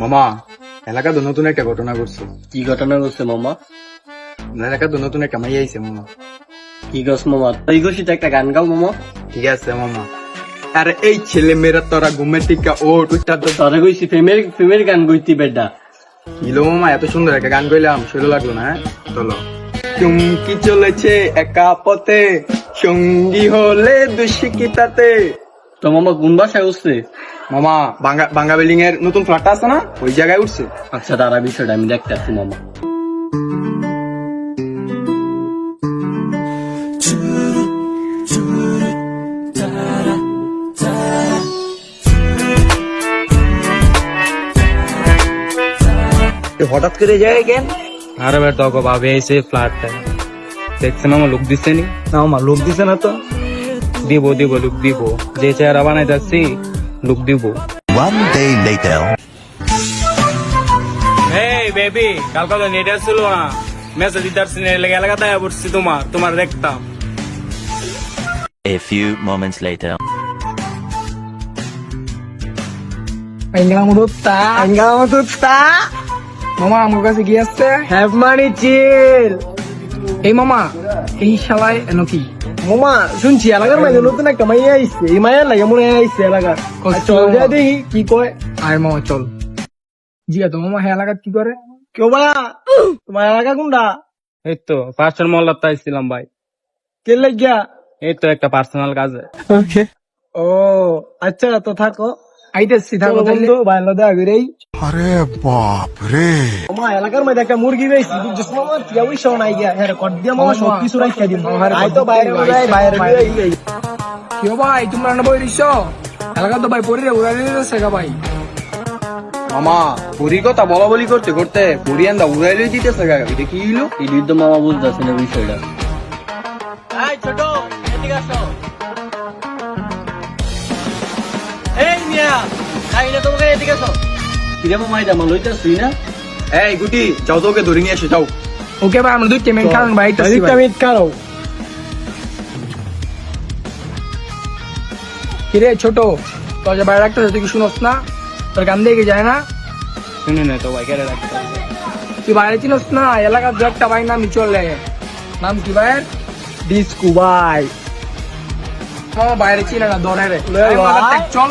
মামা এলাকা তো নতুন একটা ঘটনা ঘটছে। কি ঘটনা ঘটছে মামা? এলাকা তো নতুন একটা মাইয়া আইছে মামা। কি গছ মামা? তুই গছিত একটা গান গাও মামা। ঠিক আছে মামা। আরে এই ছেলে মেয়েরা তোরা ঘুমের টিকা ও টুকটা তো তোরে কইছি প্রেমের প্রেমের গান গইতি বেডা। কিলো মামা এত সুন্দর একটা গান কইলাম শৈল লাগল না হ্যাঁ? চলো। চুমকি চলেছে একা পথে সঙ্গী হলে দুষ্কিতাতে। তো মামা কোন বাসায় উঠছে? মামা বাঙ্গা বাঙ্গা বিল্ডিং এর নতুন ফ্ল্যাটটা আছে না? ওই জায়গায় উঠছে। আচ্ছা তারা বিষয়টা আমি দেখতে আসছি মামা হঠাৎ করে যায় কেন আরে বের তো ভাবে এসে ফ্ল্যাটটা দেখছে মামা লুক দিচ্ছে নি? না মামা লোক দিছে না তো। দিব দিব লুক দিব। যে চেহারা বানাই যাচ্ছি লুক দিব। Day later. এই বেবি কালকে তো নেট ছিল না। মেসেজ না লেগে পড়ছি তোমার তোমার দেখতাম। A few moments later. মামা আমার কাছে কি আসছে হ্যাভ মানি চিল এই মামা এই শালায় এনো কি? মামা শুনছি এলাকার মাঝে নতুন একটা মাইয়া আইছে এই মাইয়ার লাগে মনে হয় আইছে এলাকা। চল যা দেখি কি কয়। আয় মামা চল। জিয়া তো মামা হ্যাঁ এলাকার কি করে কেউ বা? তোমার এলাকা কোনটা? এই তো পার্সোনাল মহল্লার তাইছিলাম ভাই। কে লাগিয়া? এই তো একটা পার্সোনাল কাজে। ও আচ্ছা তো থাকো আইতেছি থাকো বন্ধু বাইরে দেখা করেই। আরে বাপ রে। মামা এলাকার মধ্যে একটা মুরগি বেশি বুঝছিস মামা তুই ওই সব নাই গিয়া। হ্যাঁ দিয়া মামা সব কিছু রাখিয়া দিন আই তো বাইরে যাই বাইরে কি ভাই তোমরা না বই দিছ? এলাকা তো ভাই পরি রে উড়াই দিতেছে গা ভাই। মামা পুরি কথা বলা বলি করতে করতে পুরি আন্দা উড়াই লই দিতেছে গা। এটা কি হইল? এই তো মামা বুঝতেছে না বিষয়টা। ছোট এদিকে আসো। কিরে মামা এটা মাল লইতাছই না? এই গুটি যাও তো ওকে ধরে নিয়ে এসে যাও। ওকে ভাই আমরা দুই কেমেন কারণ ভাই আইতেছি আদিত্য কারও কিরে ছোট তোর যে বাইরে রাখতে তুই কি শুনোস না? তোর গান দিয়ে যায় না? শুনে না তো ভাই কেটে রাখতে তুই বাইরে চিনোস না? এলাকার দু একটা ভাই নাম চলে নাম কি ভাইয়ের? ডিসকু ভাই। বাইরে চিনে না রে। ভাই। চল।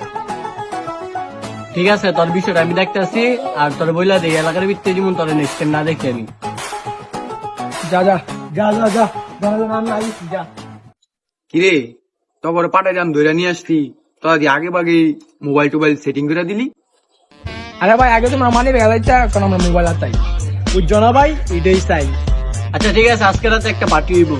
ঠিক আছে তোর বিষয়টা আমি দেখতে আসি আর তোর বইলা দিই এলাকার ভিত্তি যেমন তোর নেক্সট টাইম না দেখি আমি। যা যা যা যা যা কিরে তারপরে পাঠাই দাম ধরে নিয়ে আসতি তোরা কি আগে বাগে মোবাইল টোবাইল সেটিং করে দিলি? আরে ভাই আগে তোমরা মানি বেলাইতা এখন আমরা মোবাইল আতাই বুঝছ না ভাই এটাই চাই আচ্ছা ঠিক আছে আজকে রাতে একটা পার্টি হইব।